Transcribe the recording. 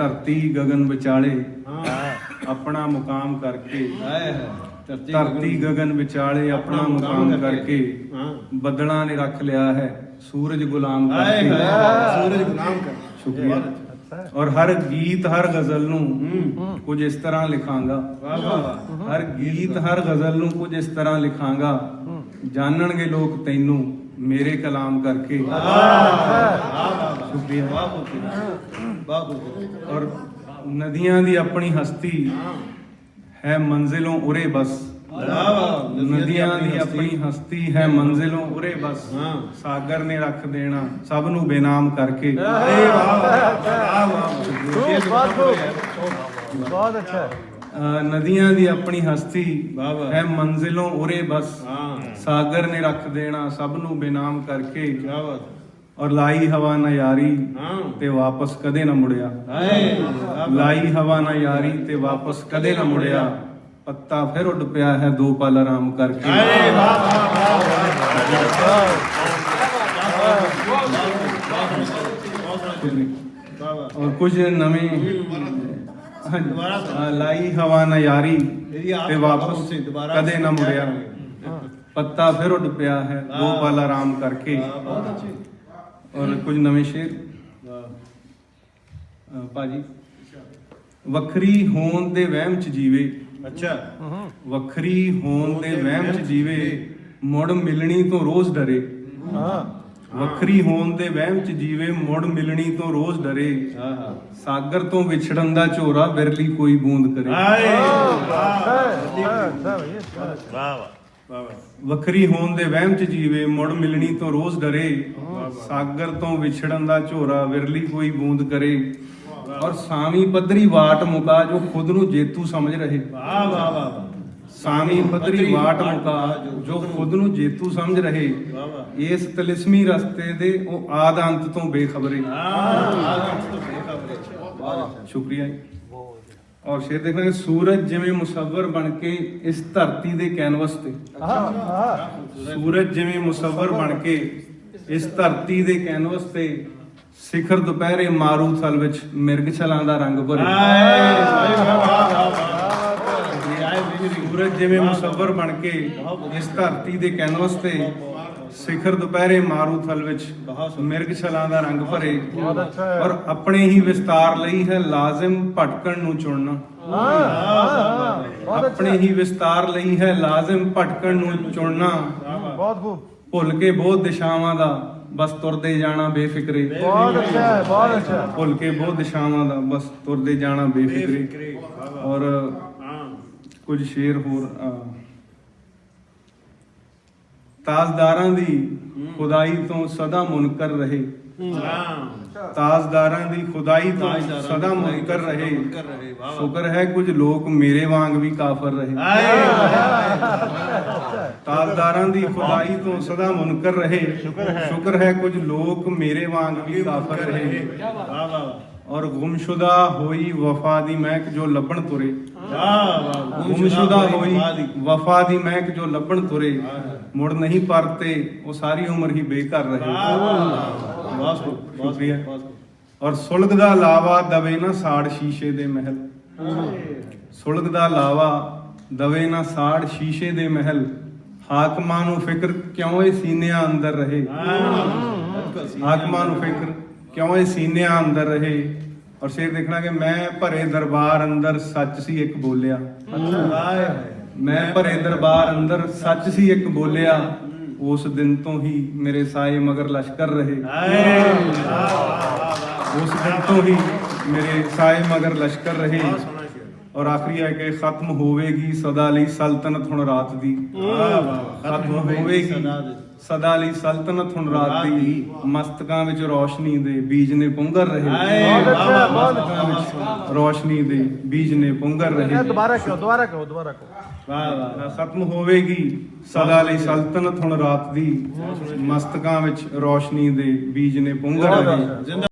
ਧਰਤੀ ਗਗਨ ਵਿਚਾਲੇ ਆਪਣਾ ਮੁਕਾਮ ਕਰਕੇ। ਧਰਤੀ ਗगन ਵਿਚਾਲੇ ਆਪਣਾ ਮੁਕਾਮ ਕਰਕੇ। ਬੱਦਲਾਂ ਨੇ ਰੱਖ ਲਿਆ ਹੈ ਸੂਰਜ ਗੁਲਾਮ ਕਰਕੇ। ਸੂਰਜ ਗੁਲਾਮ ਕਰਕੇ। ਸ਼ੁਕਰੀਆ। ਔਰ ਹਰ ਗੀਤ ਹਰ ਗਜ਼ਲ ਨੂੰ ਕੁਝ ਇਸ ਤਰ੍ਹਾਂ ਲਿਖਾਂਗਾ। ਹਰ ਗੀਤ ਹਰ ਗਜ਼ਲ ਨੂੰ ਕੁਝ ਇਸ ਤਰ੍ਹਾਂ ਲਿਖਾਂਗਾ। ਜਾਣਨਗੇ ਲੋਕ ਤੈਨੂੰ ਮੇਰੇ ਕਲਾਮ ਕਰਕੇ। ਔਰ ਨਦੀਆਂ ਦੀ ਆਪਣੀ ਹਸਤੀ ਹੈ ਮੰਜ਼ਿਲੋਂ ਉਰੇ ਬਸ। ਨਦੀਆਂ ਦੀ ਆਪਣੀ ਹਸਤੀ ਹੈ ਮੰਜ਼ਿਲੋਂ ਉਰੇ ਬਸ। ਸਾਗਰ ਨੇ ਰੱਖ ਦੇਣਾ ਸਭ ਨੂੰ ਬੇਨਾਮ ਕਰਕੇ। ਅਰੇ ਵਾਹ ਬਹੁਤ ਅੱਛਾ ਨਦੀਆਂ ਦੀ ਆਪਣੀ ਹਸਤੀ ਵਾਹ ਵਾਹ। ਹੈ ਮੰਜ਼ਿਲੋਂ ਉਰੇ ਬਸ। ਸਾਗਰ ਨੇ ਰੱਖ ਦੇਣਾ ਸਭ ਨੂੰ ਬੇਨਾਮ ਕਰਕੇ। ਕੀ ਬਾਤ ਔਰ ਲਾਈ ਹਵਾ ਨਾ ਯਾਰੀ ਤੇ ਵਾਪਸ ਕਦੇ ਨਾ ਮੁੜਿਆ ਲਾਈ ਹਵਾ ਨਾ ਯਾਰੀ ਤੇ ਵਾਪਸ ਕਦੇ ਨਾ ਮੁੜਿਆ ਪੱਤਾ ਫਿਰ ਉੱਡ ਪਿਆ ਹੈ ਦੋ ਪਲ ਆਰਾਮ ਕਰਕੇ ਆਏ ਵਾਹ ਵਾਹ ਵਾਹ ਵਾਹ ਵਾਹ ਔਰ ਕੁਝ ਨਵੇਂ ਦੁਬਾਰਾ ਲਾਈ ਹਵਾ ਨਾ ਯਾਰੀ ਤੇ ਵਾਪਸ ਕਦੇ ਨਾ ਮੁੜਿਆ ਪੱਤਾ ਫਿਰ ਉੱਡ ਪਿਆ ਹੈ ਦੋ। ਪਲ ਆਰਾਮ ਕਰਕੇ ਵਾਹ ਬਹੁਤ ਅੱਛੀ ਔਰ ਕੁਝ ਨਵੇਂ ਸ਼ੇਰ। ਵਾਹ ਅ, ਭਾਜੀ ਵੱਖਰੀ ਹੋਣ ਦੇ ਵਹਿਮ ਚ ਜੀਵੇ। ਅੱਛਾ। ਵੱਖਰੀ ਹੋਣ ਦੇ ਵਹਿਮ ਚ ਜੀਵੇ। ਮੁੜ ਮਿਲਣੀ ਤੋਂ ਰੋਜ਼ ਡਰੇ। ਹਾਂ। ਵੱਖਰੀ ਹੋਣ ਦੇ ਵਹਿਮ ਚ ਜੀਵੇ। ਮੁੜ ਮਿਲਣੀ ਤੋਂ ਰੋਜ਼ ਡਰੇ। ਹਾਂ ਹਾਂ। ਸਾਗਰ ਤੋਂ ਵਿਛੜਨ ਦਾ ਝੋਰਾ ਬਿਰਲੀ ਕੋਈ ਬੂੰਦ ਕਰੇ। ਆਏ। ਵਾਹ। ਵਾਹ ਵਾਹ। ਵੱਖਰੀ ਹੋਣ ਦੇ ਵਹਿਮ ਚ ਜੀਵੇ ਮੁੜ ਮਿਲਣੀ ਤੋਂ ਰੋਜ਼ ਡਰੇ। ਸਾਗਰ ਤੋਂ ਵਿਛੜਨ ਦਾ ਝੋਰਾ ਵਿਰਲੀ ਕੋਈ ਬੂੰਦ ਕਰੇ। ਔਰ ਸਾਵੀਂ ਪੱਧਰੀ ਵਾਟ ਮੁਕਾ ਜੋ ਖੁਦ ਨੂੰ ਜੇਤੂ ਸਮਝ ਰਹੇ। ਵਾਹ ਵਾਹ ਵਾਹ ਸਾਵੀਂ ਪੱਧਰੀ ਵਾਟ ਮੁਕਾ ਜੋ ਖੁਦ ਨੂੰ ਜੇਤੂ ਸਮਝ ਰਹੇ। ਇਸ ਤਲਿਸਮੀ ਰਸਤੇ ਦੇ ਉਹ ਆਦ ਅੰਤ ਤੋਂ ਬੇਖਬਰੇ। ਬਹੁਤ ਸ਼ੁਕਰੀਆ ਜੀ। ਔਰ ਸ਼ੇਰ ਦੇਖਾਂਗੇ ਸੂਰਜ ਜਿਵੇਂ ਮੁਸੱਵਰ ਬਣ ਕੇ ਇਸ ਧਰਤੀ ਦੇ ਕੈਨਵਸ ਤੇ। ਹਾਂ ਹਾਂ। ਸੂਰਜ ਜਿਵੇਂ ਮੁਸੱਵਰ ਬਣ ਕੇ ਇਸ ਧਰਤੀ ਦੇ ਕੈਨਵਸ ਤੇ ਸਿਖਰ ਦੁਪਹਿਰੇ ਮਾਰੂ ਥਲ ਵਿੱਚ ਮਿਰਗ ਛਲਾਂ ਦਾ ਰੰਗ ਭਰੇ। ਸੂਰਜ ਜਿਵੇਂ ਮੁਸੱਵਰ ਬਣ ਕੇ ਇਸ ਧਰਤੀ ਦੇ ਕੈਨਵਸ ਤੇ ਸਿਖਰ ਦੁਪਹਿਰੇ ਮਾਰੂ ਥਲ ਵਿੱਚ ਮਿਰਗ ਛਲਾਂ ਦਾ ਰੰਗ ਭਰੇ। ਔਰ ਆਪਣੇ ਹੀ ਵਿਸਤਾਰ ਲਈ ਹੈ ਲਾਜ਼ਮ ਭਟਕਣ ਨੂੰ ਚੁਣਨਾ। ਆਪਣੇ ਹੀ ਵਿਸਤਾਰ ਲਈ ਹੈ ਲਾਜ਼ਮ ਭਟਕਣ ਨੂੰ ਚੁਣਨਾ। ਬਹੁਤ ਖੂਬ। ਭੁੱਲ ਕੇ ਬਹੁਤ ਦਿਸ਼ਾਵਾਂ ਦਾ ਬਸ ਤੁਰਦੇ ਜਾਣਾ ਬੇਫਿਕਰੇ। ਬਹੁਤ ਅੱਛਾ ਹੈ ਬਹੁਤ ਅੱਛਾ। ਭੁੱਲ ਕੇ ਬਹੁਤ ਦਿਸ਼ਾਵਾਂ ਦਾ ਬਸ ਤੁਰਦੇ ਜਾਣਾ ਬੇਫਿਕਰੇ। ਔਰ ਕੁਝ ਸ਼ੇਰ ਹੋਰ ਤਾਜ਼ਦਾਰਾਂ ਦੀ ਖੁਦਾਈ ਤੋਂ ਸਦਾ ਮੁਨਕਰ ਰਹੇ। ਤਾਜ਼ਦਾਰਾਂ ਦੀ ਖੁਦਾਈ ਤੋਂ ਸਦਾ ਮੁਨਕਰ ਰਹੇ। ਸ਼ੁਕਰ ਹੈ ਕੁਝ ਲੋਕ ਮੇਰੇ ਵਾਂਗ ਵੀ ਕਾਫਰ ਰਹੇ। ਤਾਜ਼ਦਾਰਾਂ ਦੀ ਖੁਦਾਈ ਤੋਂ ਸਦਾ ਮੁਨਕਰ ਰਹੇ। ਸ਼ੁਕਰ ਹੈ। ਕੁਝ ਲੋਕ ਮੇਰੇ ਵਾਂਗ ਵੀ ਕਾਫਰ ਰਹੇ। ਔਰ ਗੁੰਮਸ਼ੁਦਾ ਹੋਈ ਵਫਾ ਦੀ ਮਹਿਕ ਜੋ ਲੱਭਣ ਤੁਰੇ। ਗੁੰਮਸ਼ੁਦਾ ਹੋਈ ਵਫਾ ਦੀ ਮਹਿਕ ਜੋ ਲੱਭਣ ਤੁਰੇ ਮੁੜ ਨਹੀਂ ਪਰਤੇ ਉਹ ਸਾਰੀ ਉਮਰ ਹੀ ਬੇਘਰ ਰਹੇ। ਬਹੁਤ ਸ਼ੁਕਰੀਆ। ਔਰ ਸੁਲਗ ਦਾ ਲਾਵਾ ਦਵੇ ਨਾ ਸਾੜ ਸ਼ੀਸ਼ੇ ਦੇ ਮਹਿਲ। ਸੁਲਗ ਦਾ ਲਾਵਾ ਦਵੇ ਨਾ ਸਾੜ ਸ਼ੀਸ਼ੇ ਦੇ ਮਹਿਲ। ਹਾਕਮਾਂ ਨੂੰ ਫਿਕਰ ਕਿਉਂ ਇਹ ਸੀਨਿਆਂ ਅੰਦਰ ਰਹੇ? ਹਾਕਮਾਂ ਨੂੰ ਫਿਕਰ ਕਿਉਂ ਇਹ ਸੀਨਿਆਂ ਅੰਦਰ ਰਹੇ? ਔਰ ਸ਼ੇਰ ਦੇਖਣਾ ਕਿ ਮੈਂ ਭਰੇ ਦਰਬਾਰ ਅੰਦਰ ਸੱਚ ਸੀ ਇੱਕ ਬੋਲਿਆ। ਮੈਂ ਭਰੇ ਦਰਬਾਰ ਅੰਦਰ ਸੱਚ ਸੀ ਇੱਕ ਬੋਲਿਆ ਉਸ ਦਿਨ ਤੋਂ ਹੀ ਮੇਰੇ ਸਾਏ ਮਗਰ ਲਸ਼ਕਰ ਰਹੇ। ਉਸ ਦਿਨ ਤੋਂ ਹੀ ਮੇਰੇ ਸਾਏ ਮਗਰ ਲਸ਼ਕਰ ਰਹੇ। ਔਰ ਆਖਰੀ ਹੈ ਕਿ ਖਤਮ ਹੋਵੇਗੀ ਸਦਾ ਲਈ ਸਲਤਨਤ ਹੁਣ ਰਾਤ ਦੀ। ਖਤਮ ਹੋਵੇਗੀ ਸਦਾ ਲਈ ਸਲਤਨਤ ਹੁਣ ਰਾਤ ਦੀ ਮਸਤਕਾਂ ਵਿੱਚ ਰੋਸ਼ਨੀ ਦੇ ਬੀਜ ਨੇ ਪੁੰਗਰ ਰਹੇ। ਰੋਸ਼ਨੀ ਦੇ ਬੀਜ ਨੇ ਪੁੰਗਰ ਰਹੇ। ਦੁਬਾਰਾ ਕਹੋ ਦੁਬਾਰਾ ਕਹੋ ਦੁਬਾਰਾ ਕਹੋ। ਵਾਹ ਵਾਹ ਖਤਮ ਹੋਵੇਗੀ ਸਦਾ ਲਈ ਸਲਤਨਤ ਹੁਣ ਰਾਤ ਦੀ ਮਸਤਕਾਂ ਵਿੱਚ ਰੋਸ਼ਨੀ ਦੇ ਬੀਜ ਨੇ ਪੁੰਗਰ ਰਹੇ।